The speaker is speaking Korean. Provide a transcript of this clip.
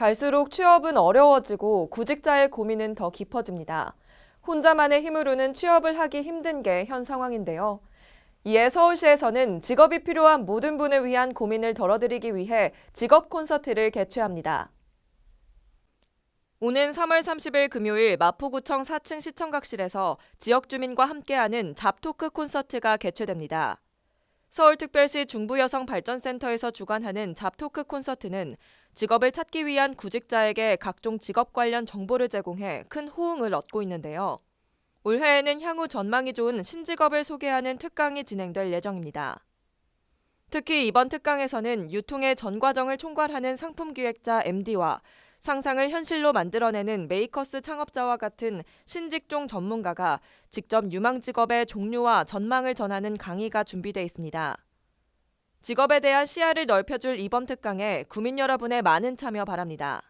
갈수록 취업은 어려워지고 구직자의 고민은 더 깊어집니다. 혼자만의 힘으로는 취업을 하기 힘든 게 현 상황인데요. 이에 서울시에서는 직업이 필요한 모든 분을 위한 고민을 덜어드리기 위해 직업 콘서트를 개최합니다. 오는 3월 30일 금요일 마포구청 4층 시청각실에서 지역 주민과 함께하는 잡토크 콘서트가 개최됩니다. 서울특별시 중부여성발전센터에서 주관하는 잡토크 콘서트는 직업을 찾기 위한 구직자에게 각종 직업 관련 정보를 제공해 큰 호응을 얻고 있는데요. 올해에는 향후 전망이 좋은 신직업을 소개하는 특강이 진행될 예정입니다. 특히 이번 특강에서는 유통의 전 과정을 총괄하는 상품 기획자 MD와 상상을 현실로 만들어내는 메이커스 창업자와 같은 신직종 전문가가 직접 유망 직업의 종류와 전망을 전하는 강의가 준비돼 있습니다. 직업에 대한 시야를 넓혀줄 이번 특강에 구민 여러분의 많은 참여 바랍니다.